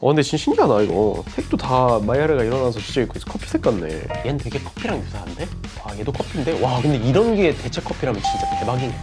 어 근데 진짜 신기하다 이거 색도 다 마이야르가 일어나서 진짜 있고 커피색 같네 얘는 되게 커피랑 유사한데? 와 얘도 커피인데? 와 근데 이런 게 대체 커피라면 진짜 대박이네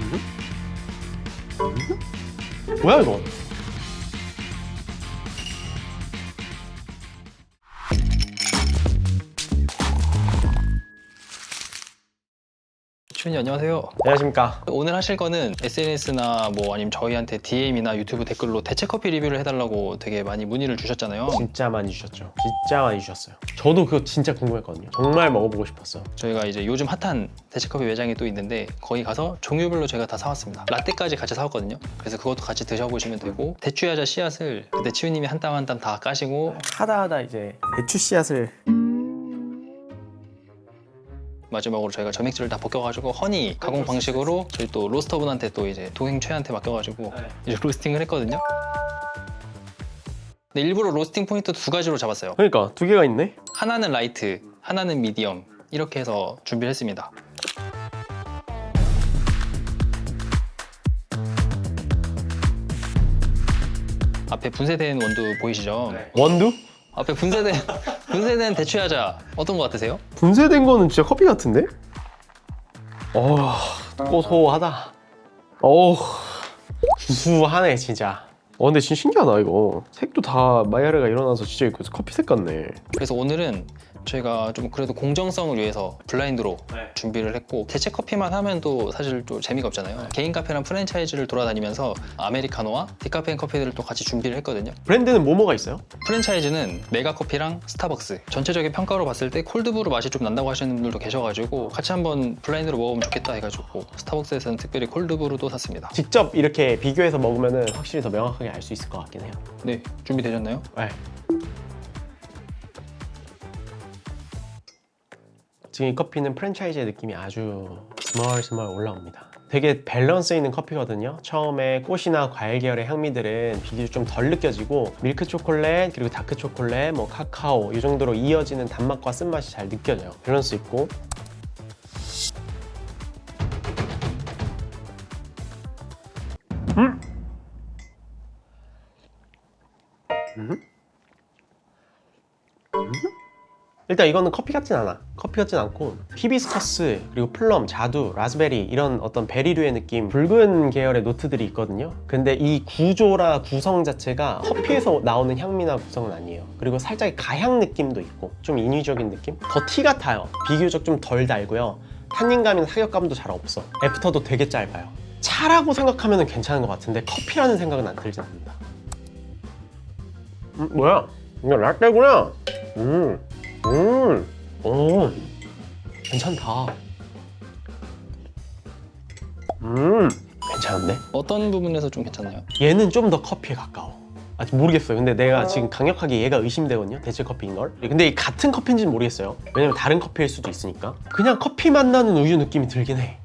음? 음? 뭐야 이거? 주인님 안녕하세요. 안녕하십니까 오늘 하실 거는 SNS나 뭐 아니면 저희한테 DM이나 유튜브 댓글로 대체 커피 리뷰를 해달라고 되게 많이 문의를 주셨잖아요. 진짜 많이 주셨죠 진짜 많이 주셨어요 저도 그거 진짜 궁금했거든요 정말 먹어보고 싶었어요 저희가 이제 요즘 핫한 대체 커피 매장이 또 있는데 거기 가서 종류별로 제가 다 사왔습니다. 라떼까지 같이 사왔거든요. 그래서 그것도 같이 드셔보시면 되고 대추야자 씨앗을 그때 치우님이 한 땀 한 땀 다 까시고 하다 하다 이제 배추 씨앗을 마지막으로 저희가 점액질을 다 벗겨가지고 허니 가공 방식으로 저희 또 로스터분한테 또 이제 동행최한테 맡겨가지고 이제 로스팅을 했거든요. 근데 일부러 로스팅 포인트 두 가지로 잡았어요. 그러니까 두 개가 있네 하나는 라이트, 하나는 미디엄 이렇게 해서 준비를 했습니다. 앞에 분쇄된 원두 보이시죠? 원두? 앞에 분쇄된 분쇄된 대추야자 어떤 거 같으세요? 분쇄된 거는 진짜 커피 같은데? 어 고소하다. 어 구수하네 진짜. 어 근데 진짜 신기하다 이거. 색도 다 마이야르가 일어나서 진짜 커피색 같네. 그래서 오늘은 저희가 좀 그래도 공정성을 위해서 블라인드로 네. 준비를 했고 대체 커피만 하면 또 사실 또 재미가 없잖아요. 개인 카페랑 프랜차이즈를 돌아다니면서 아메리카노와 디카페인 커피들을 또 같이 준비를 했거든요. 브랜드는 뭐뭐가 있어요? 프랜차이즈는 메가커피랑 스타벅스 전체적인 평가로 봤을 때 콜드브루 맛이 좀 난다고 하시는 분들도 계셔가지고 같이 한번 블라인드로 먹으면 좋겠다 해가지고 스타벅스에서는 특별히 콜드브루도 샀습니다. 직접 이렇게 비교해서 먹으면 확실히 더 명확하게 알 수 있을 것 같긴 해요 네 준비되셨나요? 네. 지금 이 커피는 프랜차이즈의 느낌이 아주 스멀 스멀 올라옵니다. 되게 밸런스 있는 커피거든요. 처음에 꽃이나 과일 계열의 향미들은 비교적 좀 덜 느껴지고 밀크 초콜릿 그리고 다크 초콜릿, 뭐 카카오 이 정도로 이어지는 단맛과 쓴맛이 잘 느껴져요. 밸런스 있고 일단 이거는 커피 같진 않아. 커피 같진 않고 히비스커스 그리고 플럼, 자두, 라즈베리 이런 어떤 베리류의 느낌 붉은 계열의 노트들이 있거든요. 근데 이 구조라 구성 자체가 커피에서 나오는 향미나 구성은 아니에요. 그리고 살짝 가향 느낌도 있고 좀 인위적인 느낌? 더 티 같아요. 비교적 좀 덜 달고요. 탄닌감이나 타격감도 잘 없어. 애프터도 되게 짧아요. 차라고 생각하면 괜찮은 것 같은데 커피라는 생각은 안 들진 않는다. 음, 뭐야? 이거 라떼구나. 음, 음, 오, 괜찮다. 음, 괜찮은데? 어떤 부분에서 좀 괜찮나요? 얘는 좀 더 커피에 가까워. 아직 모르겠어요. 근데 내가 지금 강력하게 얘가 의심되거든요. 대체 커피인 걸. 근데 이 같은 커피인지는 모르겠어요. 왜냐면 다른 커피일 수도 있으니까. 그냥 커피 맛 나는 우유 느낌이 들긴 해.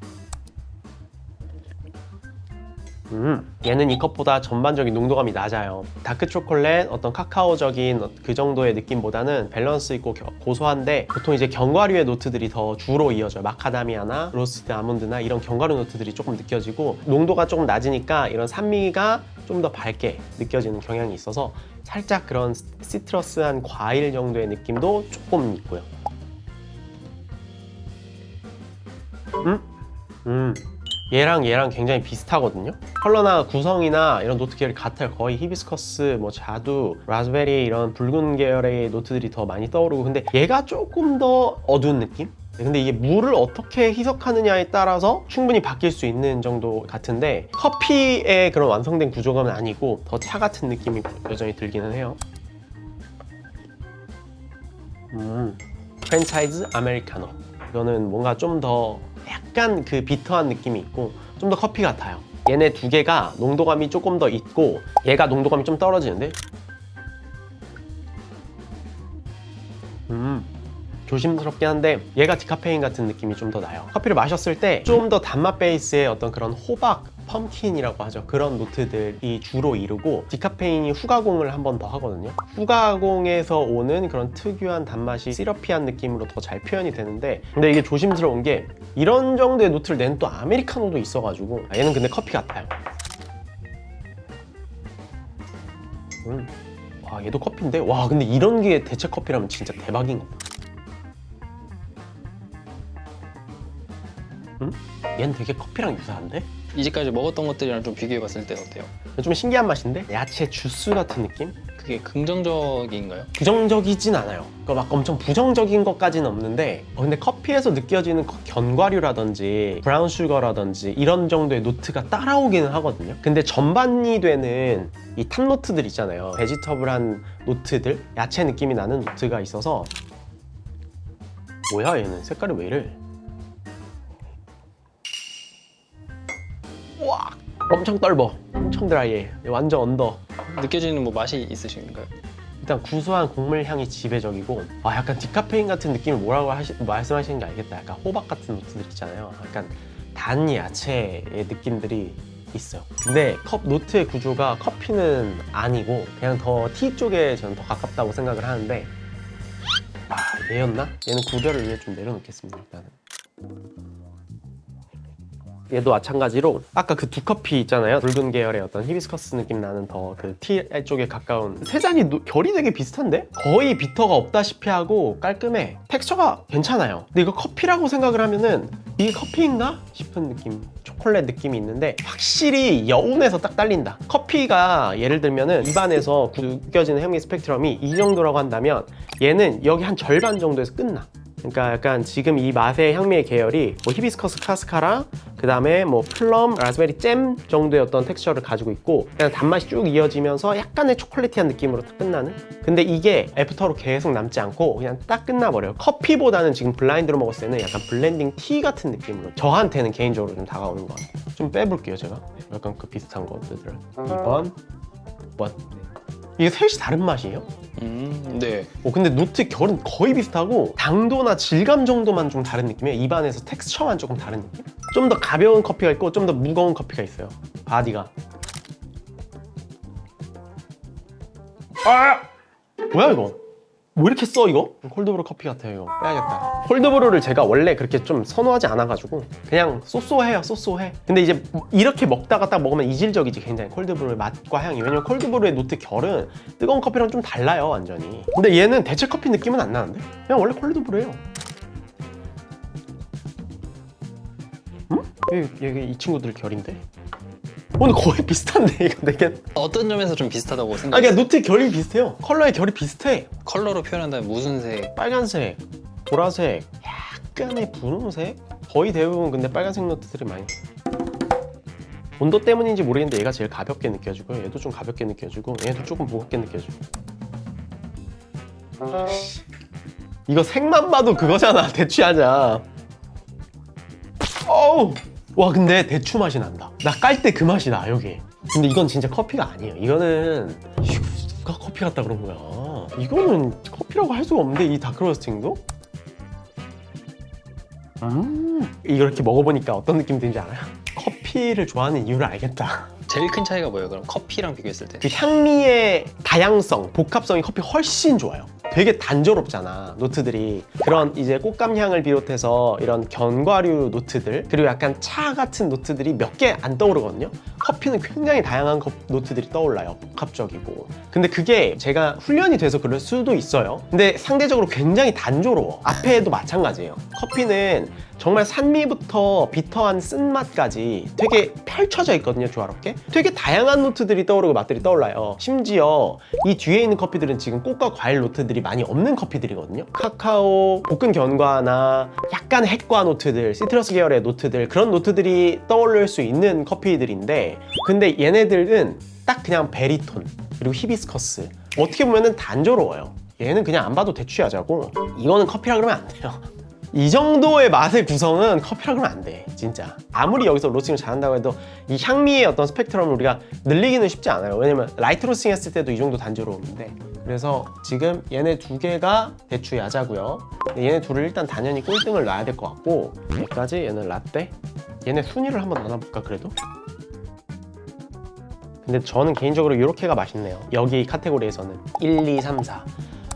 음, 얘는 이 컵보다 전반적인 농도감이 낮아요. 다크 초콜릿, 어떤 카카오적인 그 정도의 느낌보다는 밸런스 있고 겨- 고소한데 보통 이제 견과류의 노트들이 더 주로 이어져요. 마카다미아나 로스트 아몬드나 이런 견과류 노트들이 조금 느껴지고 농도가 조금 낮으니까 이런 산미가 좀 더 밝게 느껴지는 경향이 있어서 살짝 그런 시트러스한 과일 정도의 느낌도 조금 있고요. 음? 음. 얘랑 얘랑 굉장히 비슷하거든요. 컬러나 구성이나 이런 노트 계열이 같아요. 거의 히비스커스, 뭐 자두, 라즈베리 이런 붉은 계열의 노트들이 더 많이 떠오르고 근데 얘가 조금 더 어두운 느낌? 근데 이게 물을 어떻게 희석하느냐에 따라서 충분히 바뀔 수 있는 정도 같은데 커피의 그런 완성된 구조감은 아니고 더 차 같은 느낌이 여전히 들기는 해요. 음, 프랜차이즈 아메리카노. 이거는 뭔가 좀더 약간 그 비터한 느낌이 있고 좀 더 커피 같아요. 얘네 두 개가 농도감이 조금 더 있고 얘가 농도감이 좀 떨어지는데 음 조심스럽긴 한데 얘가 디카페인 같은 느낌이 좀 더 나요. 커피를 마셨을 때 좀 더 단맛 베이스의 어떤 그런 호박 펌킨이라고 하죠. 그런 노트들이 주로 이루고 디카페인이 후가공을 한 번 더 하거든요. 후가공에서 오는 그런 특유한 단맛이 시러피한 느낌으로 더 잘 표현이 되는데 근데 이게 조심스러운 게 이런 정도의 노트를 낸 또 아메리카노도 있어가지고 아, 얘는 근데 커피 같아요. 음. 와 얘도 커피인데 와 근데 이런 게 대체 커피라면 진짜 대박인 거. 음? 얘는 되게 커피랑 유사한데? 이제까지 먹었던 것들이랑 좀 비교해봤을 때 어때요? 좀 신기한 맛인데 야채 주스 같은 느낌? 그게 긍정적인가요? 부정적이진 않아요. 그러니까 막 엄청 부정적인 것까지는 없는데 어, 근데 커피에서 느껴지는 거- 견과류라든지 브라운 슈거라든지 이런 정도의 노트가 따라오기는 하거든요. 근데 전반이 되는 이탑 노트들 있잖아요. 베지터블한 노트들, 야채 느낌이 나는 노트가 있어서 뭐야 얘는 색깔이 왜 이래? 와 엄청 떫어 엄청 드라이해 완전 언더. 느껴지는 뭐 맛이 있으신가요? 일단 구수한 곡물 향이 지배적이고 아 약간 디카페인 같은 느낌을 뭐라고 하시, 말씀하시는 게 알겠다. 약간 호박 같은 노트들 있잖아요. 약간 단 야채의 느낌들이 있어요. 근데 컵 노트의 구조가 커피는 아니고 그냥 더 티 쪽에 저는 더 가깝다고 생각을 하는데 아 얘였나? 얘는 구별을 위해 좀 내려놓겠습니다 일단은 얘도 마찬가지로 아까 그 두 커피 있잖아요. 붉은 계열의 어떤 히비스커스 느낌 나는 더 그 티 쪽에 가까운 세 잔이 노- 결이 되게 비슷한데? 거의 비터가 없다시피 하고 깔끔해. 텍스처가 괜찮아요. 근데 이거 커피라고 생각을 하면은 이게 커피인가 싶은 느낌 초콜릿 느낌이 있는데 확실히 여운에서 딱 딸린다. 커피가 예를 들면은 입안에서 느껴지는 향미 스펙트럼이 이 정도라고 한다면 얘는 여기 한 절반 정도에서 끝나 그러니까 약간 지금 이 맛의 향미의 계열이 뭐 히비스커스 카스카라 그 다음에 뭐 플럼, 라즈베리 잼 정도의 어떤 텍스처를 가지고 있고 그냥 단맛이 쭉 이어지면서 약간의 초콜릿한 느낌으로 딱 끝나는? 근데 이게 애프터로 계속 남지 않고 그냥 딱 끝나버려요. 커피보다는 지금 블라인드로 먹었을 때는 약간 블렌딩 티 같은 느낌으로 저한테는 개인적으로 좀 다가오는 것 같아요. 좀 빼볼게요 제가. 약간 그 비슷한 것들을. 2번 2번 이게 셋이 다른 맛이에요? 음, 네. 어, 근데 노트 결은 거의 비슷하고 당도나 질감 정도만 좀 다른 느낌이에요. 입안에서 텍스처만 조금 다른 느낌? 좀 더 가벼운 커피가 있고 좀 더 무거운 커피가 있어요. 바디가. 아! 뭐야 이거? 왜 이렇게 써 이거? 콜드브루 커피 같아요 빼야겠다 콜드브루를 제가 원래 그렇게 좀 선호하지 않아가지고 그냥 쏘쏘해요 쏘쏘해 근데 이제 이렇게 먹다가 딱 먹으면 이질적이지 굉장히 콜드브루의 맛과 향이 왜냐면 콜드브루의 노트 결은 뜨거운 커피랑 좀 달라요 완전히 근데 얘는 대체 커피 느낌은 안 나는데? 그냥 원래 콜드브루예요 응? 얘, 얘, 이 친구들 결인데? 오늘 거의 비슷한데 이거 되게. 어떤 점에서 좀 비슷하다고 아 생각해요? 그냥 노트 결이 비슷해요. 컬러의 결이 비슷해. 컬러로 표현한다면 무슨 색? 빨간색, 보라색, 약간의 분홍색? 거의 대부분 근데 빨간색 노트들이 많이. 온도 때문인지 모르겠는데 얘가 제일 가볍게 느껴지고요 얘도 좀 가볍게 느껴지고 얘도 조금 무겁게 느껴지고. 이거 색만 봐도 그거잖아 대추하자. 어우 와 근데 대추 맛이 난다 나 깔 때 그 맛이 나 여기 근데 이건 진짜 커피가 아니에요 이거는 이거 누가 커피 같다 그런 거야 이거는 커피라고 할 수가 없는데 이 다크로스팅도 음 이걸 이렇게 먹어보니까 어떤 느낌 드는지 알아요? 커피를 좋아하는 이유를 알겠다 제일 큰 차이가 뭐예요? 그럼 커피랑 비교했을 때? 그 향미의 다양성, 복합성이 커피 훨씬 좋아요. 되게 단조롭잖아 노트들이. 그런 이제 꽃감 향을 비롯해서 이런 견과류 노트들 그리고 약간 차 같은 노트들이 몇 개 안 떠오르거든요 커피는 굉장히 다양한 컵- 노트들이 떠올라요. 복합적이고. 근데 그게 제가 훈련이 돼서 그럴 수도 있어요. 근데 상대적으로 굉장히 단조로워. 앞에도 마찬가지예요. 커피는 정말 산미부터 비터한 쓴맛까지 되게 펼쳐져 있거든요 조화롭게. 되게 다양한 노트들이 떠오르고 맛들이 떠올라요. 심지어 이 뒤에 있는 커피들은 지금 꽃과 과일 노트들이 많이 없는 커피들이거든요. 카카오, 볶은 견과나 약간 핵과 노트들 시트러스 계열의 노트들 그런 노트들이 떠올릴 수 있는 커피들인데 근데 얘네들은 딱 그냥 베리톤 그리고 히비스커스 어떻게 보면은 단조로워요 얘는 그냥 안 봐도 대취하자고 이거는 커피라 그러면 안 돼요 이 정도의 맛의 구성은 커피라 그러면 안 돼, 진짜. 아무리 여기서 로스팅을 잘한다고 해도 이 향미의 어떤 스펙트럼을 우리가 늘리기는 쉽지 않아요. 왜냐면 라이트 로스팅 했을 때도 이 정도 단조로운데. 그래서 지금 얘네 두 개가 대추 야자고요. 얘네 둘을 일단 단연히 꼴등을 놔야 될 것 같고 여기까지 얘는 라떼. 얘네 순위를 한번 나눠볼까 그래도? 근데 저는 개인적으로 이렇게가 맛있네요. 여기 카테고리에서는 1, 2, 3, 4.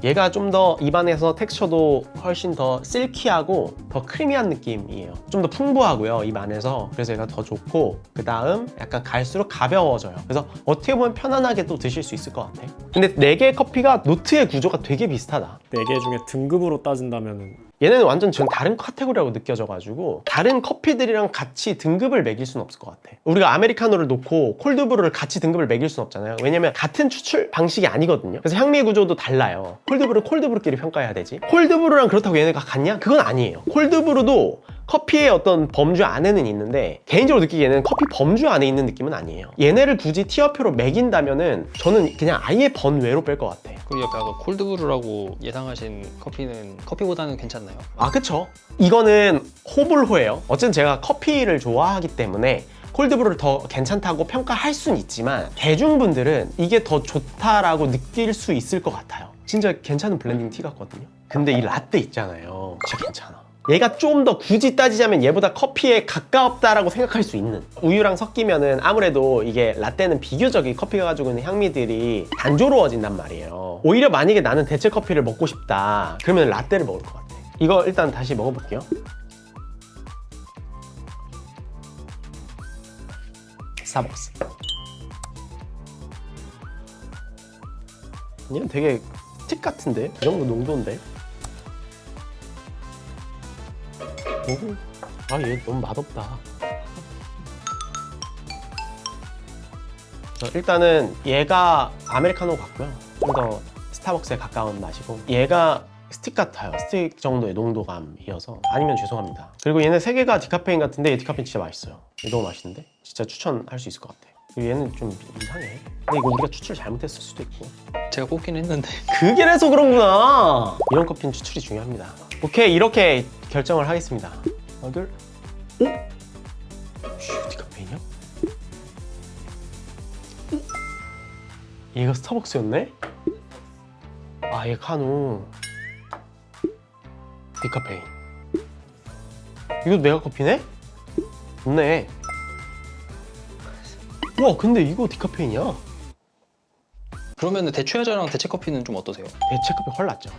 얘가 좀 더 입안에서 텍스처도 훨씬 더 실키하고 더 크리미한 느낌이에요. 좀 더 풍부하고요, 입 안에서. 그래서 얘가 더 좋고, 그 다음 약간 갈수록 가벼워져요. 그래서 어떻게 보면 편안하게 또 드실 수 있을 것 같아. 근데 4개의 커피가 노트의 구조가 되게 비슷하다. 네개 중에 등급으로 따진다면은 얘네는 완전 지금 다른 카테고리라고 느껴져가지고 다른 커피들이랑 같이 등급을 매길 수는 없을 것 같아. 우리가 아메리카노를 놓고 콜드브루를 같이 등급을 매길 수는 없잖아요. 왜냐면 같은 추출 방식이 아니거든요. 그래서 향미 구조도 달라요. 콜드브루 콜드브루끼리 평가해야 되지. 콜드브루랑 그렇다고 얘네가 같냐? 그건 아니에요. 콜드브루도 커피의 어떤 범주 안에는 있는데 개인적으로 느끼기에는 커피 범주 안에 있는 느낌은 아니에요. 얘네를 굳이 티어표로 매긴다면은 저는 그냥 아예 번외로 뺄 것 같아. 그리고 옆에 아까 콜드브루라고 예상하신 커피는 커피보다는 괜찮나요? 아 그쵸 이거는 호불호예요 어쨌든 제가 커피를 좋아하기 때문에 콜드브루를 더 괜찮다고 평가할 수는 있지만 대중분들은 이게 더 좋다라고 느낄 수 있을 것 같아요 진짜 괜찮은 블렌딩 티 같거든요 근데 이 라떼 있잖아요 진짜 괜찮아 얘가 좀 더 굳이 따지자면 얘보다 커피에 가까웠다라고 생각할 수 있는. 우유랑 섞이면은 아무래도 이게 라떼는 비교적 이 커피가 가지고 있는 향미들이 단조로워진단 말이에요. 오히려 만약에 나는 대체 커피를 먹고 싶다 그러면 라떼를 먹을 것 같아. 이거 일단 다시 먹어볼게요. 스타벅스 얘는 되게 스틱 같은데? 이 정도 농도인데? 오, 아, 얘 너무 맛없다. 저 일단은 얘가 아메리카노 같고요. 좀 더 스타벅스에 가까운 맛이고 얘가 스틱 같아요. 스틱 정도의 농도감이어서 아니면 죄송합니다. 그리고 얘는 세 개가 디카페인 같은데 얘 디카페인 진짜 맛있어요. 얘 너무 맛있는데 진짜 추천할 수 있을 것 같아. 그리고 얘는 좀 이상해. 근데 이거 우리가 추출 잘못했을 수도 있고. 제가 뽑긴 했는데 그게 그래서 그런구나. 이런 커피는 추출이 중요합니다. 오케이 이렇게 결정을 하겠습니다. 하나 둘. 오? 슈 디카페인이야? 오? 얘가 스타벅스였네? 아, 얘 카누. 디카페인. 이것도 메가 커피네? 좋네. 와, 근데 이거 디카페인이야. 그러면 대추야자랑 대체 커피는 좀 어떠세요? 대체 커피 훨 낫죠.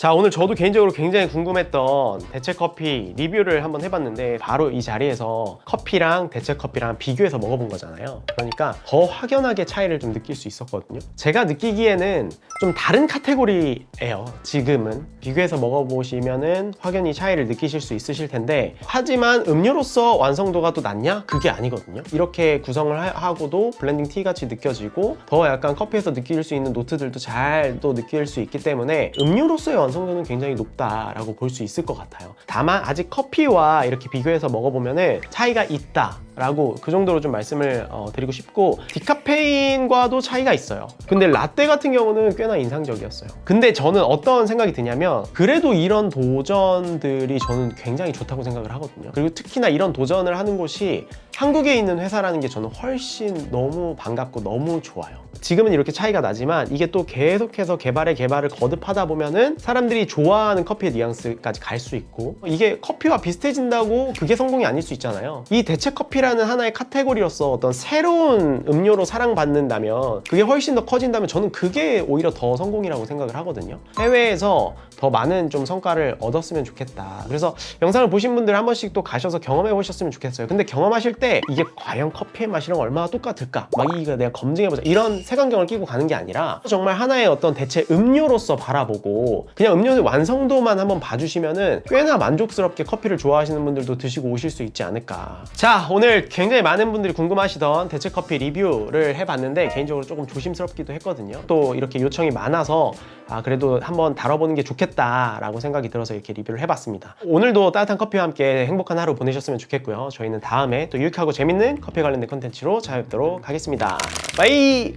자 오늘 저도 개인적으로 굉장히 궁금했던 대체 커피 리뷰를 한번 해봤는데 바로 이 자리에서 커피 랑 대체 커피랑 비교해서 먹어본 거잖아요 그러니까 더 확연하게 차이를 좀 느낄 수 있었거든요 제가 느끼기에는 좀 다른 카테고리예요 지금은 비교해서 먹어보시면은 확연히 차이를 느끼실 수 있으실 텐데 하지만 음료로서 완성도가 또 낮냐? 그게 아니거든요 이렇게 구성을 하- 하고도 블렌딩 티 같이 느껴지고 더 약간 커피에서 느낄 수 있는 노트들도 잘 또 느낄 수 있기 때문에 음료로서의 완성도는 굉장히 높다라고 볼 수 있을 것 같아요. 다만 아직 커피와 이렇게 비교해서 먹어보면은 차이가 있다 라고 그 정도로 좀 말씀을 어, 드리고 싶고 디카페인과도 차이가 있어요. 근데 라떼 같은 경우는 꽤나 인상적이었어요. 근데 저는 어떤 생각이 드냐면 그래도 이런 도전들이 저는 굉장히 좋다고 생각을 하거든요. 그리고 특히나 이런 도전을 하는 곳이 한국에 있는 회사라는 게 저는 훨씬 너무 반갑고 너무 좋아요. 지금은 이렇게 차이가 나지만 이게 또 계속해서 개발에 개발을 거듭하다 보면은 사람들이 좋아하는 커피의 뉘앙스까지 갈 수 있고 이게 커피와 비슷해진다고 그게 성공이 아닐 수 있잖아요. 이 대체 커피라 는 하나의 카테고리로서 어떤 새로운 음료로 사랑받는다면 그게 훨씬 더 커진다면 저는 그게 오히려 더 성공이라고 생각을 하거든요. 해외에서 더 많은 좀 성과를 얻었으면 좋겠다. 그래서 영상을 보신 분들 한 번씩 또 가셔서 경험해 보셨으면 좋겠어요. 근데 경험하실 때 이게 과연 커피의 맛이랑 얼마나 똑같을까? 막 이거 내가 검증해 보자. 이런 색안경을 끼고 가는 게 아니라 정말 하나의 어떤 대체 음료로서 바라보고 그냥 음료의 완성도만 한번 봐주시면은 꽤나 만족스럽게 커피를 좋아하시는 분들도 드시고 오실 수 있지 않을까. 자, 오늘 굉장히 많은 분들이 궁금하시던 대체 커피 리뷰를 해봤는데 개인적으로 조금 조심스럽기도 했거든요. 또 이렇게 요청이 많아서 아, 그래도 한번 다뤄보는 게 좋겠다라고 생각이 들어서 이렇게 리뷰를 해봤습니다. 오늘도 따뜻한 커피와 함께 행복한 하루 보내셨으면 좋겠고요. 저희는 다음에 또 유익하고 재밌는 커피 관련된 컨텐츠로 찾아뵙도록 하겠습니다. 바이!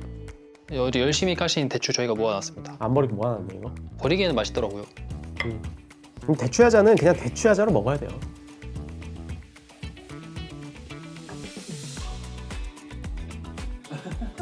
어디 열심히 까신 대추 저희가 모아놨습니다. 안 버리고 뭐 하는데 이거? 버리기에는 맛있더라고요. 대추야자는 그냥 대추야자로 먹어야 돼요.